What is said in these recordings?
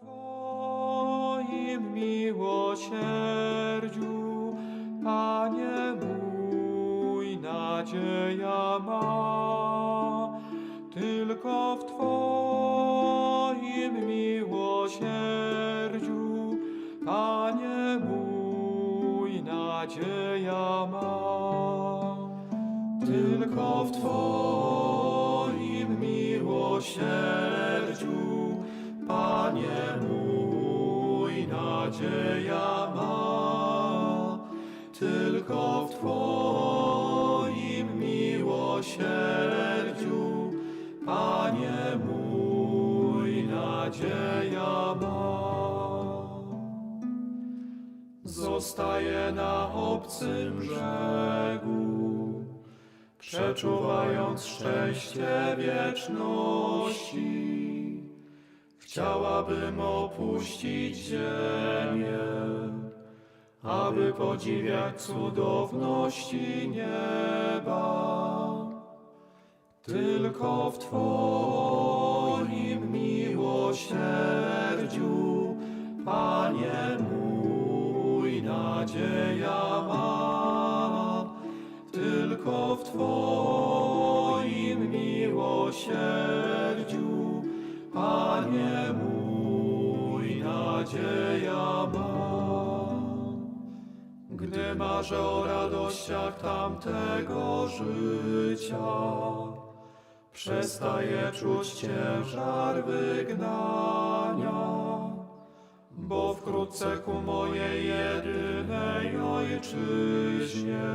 Twoim miłosierdziu, Panie mój, nadzieja ma. Tylko w Twoim miłosierdziu, Panie mój, nadzieja ma. Tylko w Twoim miłosierdziu, nadzieja ma. Tylko w Twoim miłosierdziu, Panie mój, nadzieja ma. Zostaje na obcym brzegu, przeczuwając szczęście wieczności. Chciałabym opuścić ziemię, aby podziwiać cudowności nieba. Tylko w Twoim miłosierdziu, Panie mój, nadzieja ma. Tylko w Twoim miłosierdziu, Panie mój, nadzieja ma. Gdy marzę o radościach tamtego życia, przestaję czuć ciężar wygnania, bo wkrótce ku mojej jedynej ojczyźnie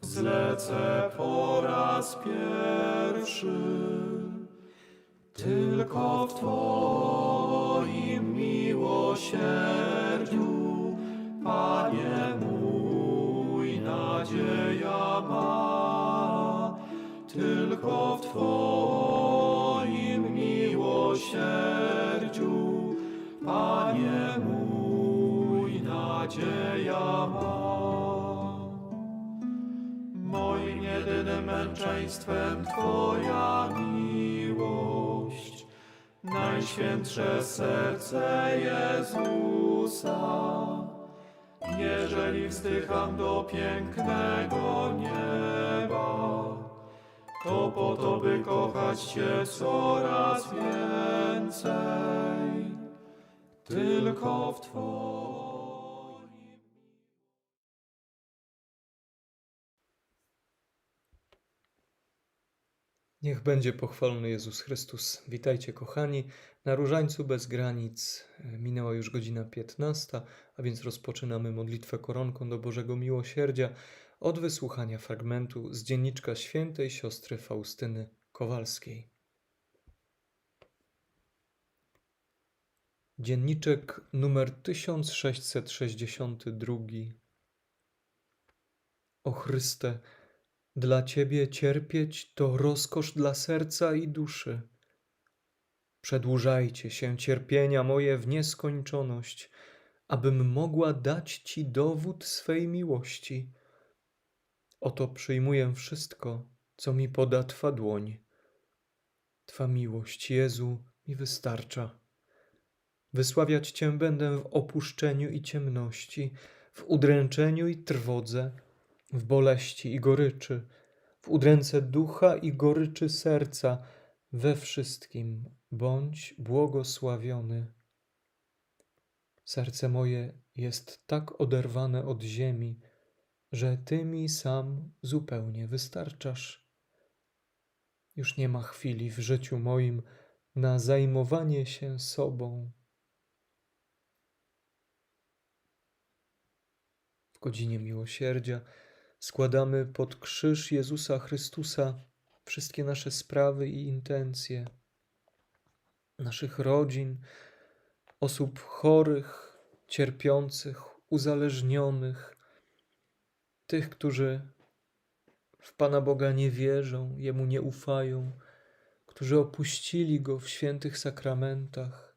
zlecę po raz pierwszy. Tylko w Twoim miłosierdziu, Panie mój, nadzieja ma. Tylko w Twoim miłosierdziu, Panie mój, nadzieja ma. Moim jedynym męczeństwem Twoja miłość, Najświętsze serce Jezusa. Jeżeli wzdycham do pięknego nieba, to po to, by kochać Cię coraz więcej, tylko w Twoim. Niech będzie pochwalony Jezus Chrystus. Witajcie, kochani. Na Różańcu bez granic e, minęła już godzina 15, a więc rozpoczynamy modlitwę koronką do Bożego Miłosierdzia od wysłuchania fragmentu z dzienniczka świętej siostry Faustyny Kowalskiej. Dzienniczek numer 1662. O Chryste, dla Ciebie cierpieć to rozkosz dla serca i duszy. Przedłużajcie się cierpienia moje w nieskończoność, abym mogła dać Ci dowód swej miłości. Oto przyjmuję wszystko, co mi poda Twa dłoń. Twa miłość, Jezu, mi wystarcza. Wysławiać Cię będę w opuszczeniu i ciemności, w udręczeniu i trwodze, w boleści i goryczy, w udręce ducha i goryczy serca, we wszystkim bądź błogosławiony. Serce moje jest tak oderwane od ziemi, że Ty mi sam zupełnie wystarczasz. Już nie ma chwili w życiu moim na zajmowanie się sobą. W godzinie miłosierdzia składamy pod krzyż Jezusa Chrystusa wszystkie nasze sprawy i intencje, naszych rodzin, osób chorych, cierpiących, uzależnionych, tych, którzy w Pana Boga nie wierzą, Jemu nie ufają, którzy opuścili Go w świętych sakramentach.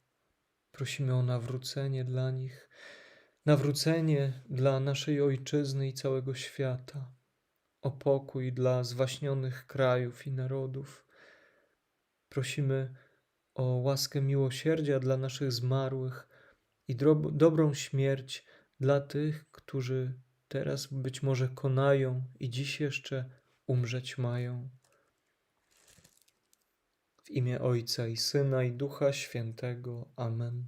Prosimy o nawrócenie dla nich, nawrócenie dla naszej ojczyzny i całego świata, o pokój dla zwaśnionych krajów i narodów. Prosimy o łaskę miłosierdzia dla naszych zmarłych i dobrą śmierć dla tych, którzy teraz być może konają i dziś jeszcze umrzeć mają. W imię Ojca i Syna i Ducha Świętego. Amen.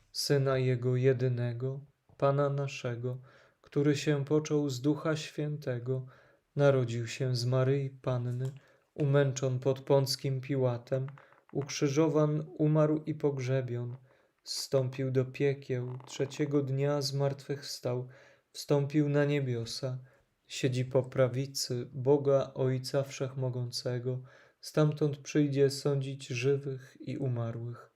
Syna Jego jedynego, Pana naszego, który się począł z Ducha Świętego, narodził się z Maryi Panny, umęczon pod Pąckim Piłatem, ukrzyżowan, umarł i pogrzebion, zstąpił do piekieł, trzeciego dnia zmartwychwstał, wstąpił na niebiosa, siedzi po prawicy Boga Ojca Wszechmogącego, stamtąd przyjdzie sądzić żywych i umarłych.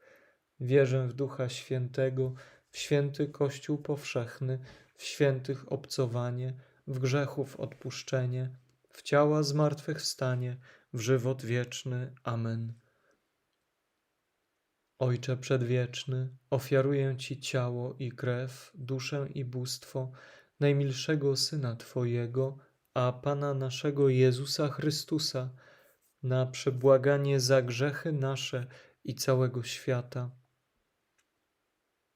Wierzę w Ducha Świętego, w święty Kościół powszechny, w świętych obcowanie, w grzechów odpuszczenie, w ciała zmartwychwstanie, w żywot wieczny. Amen. Ojcze Przedwieczny, ofiaruję Ci ciało i krew, duszę i bóstwo najmilszego Syna Twojego, a Pana naszego Jezusa Chrystusa, na przebłaganie za grzechy nasze i całego świata.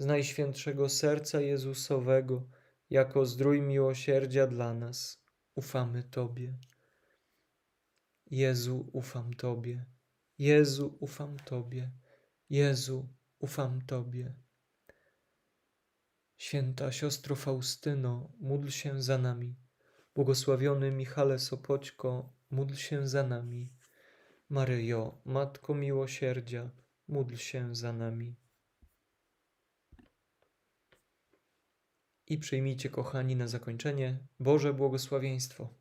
z Najświętszego Serca Jezusowego, jako zdrój miłosierdzia dla nas, ufamy Tobie. Jezu, ufam Tobie. Jezu, ufam Tobie. Jezu, ufam Tobie. Święta siostro Faustyno, módl się za nami. Błogosławiony Michale Sopoćko, módl się za nami. Maryjo, Matko Miłosierdzia, módl się za nami. I przyjmijcie, kochani, na zakończenie Boże błogosławieństwo.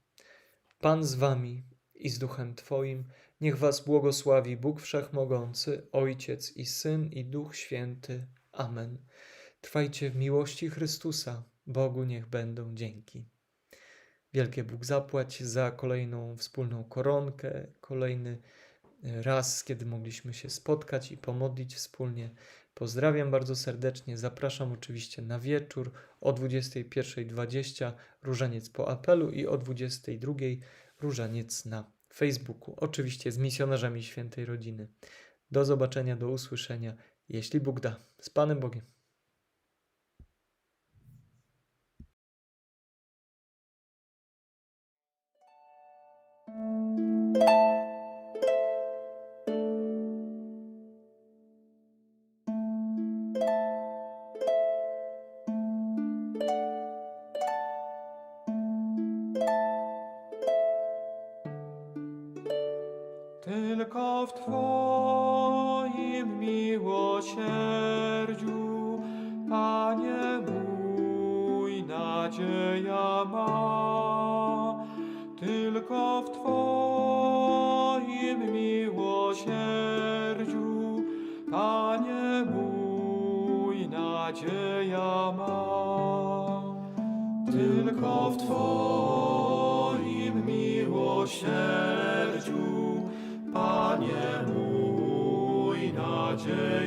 Pan z wami i z duchem Twoim, niech was błogosławi Bóg Wszechmogący, Ojciec i Syn i Duch Święty. Amen. Trwajcie w miłości Chrystusa, Bogu niech będą dzięki. Wielkie Bóg zapłać za kolejną wspólną koronkę, kolejny raz, kiedy mogliśmy się spotkać i pomodlić wspólnie. Pozdrawiam bardzo serdecznie. Zapraszam oczywiście na wieczór o 21.20 różaniec po apelu i o 22.00 różaniec na Facebooku. Oczywiście z misjonarzami świętej rodziny. Do zobaczenia, do usłyszenia, jeśli Bóg da. Z Panem Bogiem. Tylko w Twoim miłosierdziu, Panie mój, nadzieja ma. Tylko w Twoim miłosierdziu, Panie mój, nadzieja ma. Tylko w Twoim miłosierdziu, nadzieja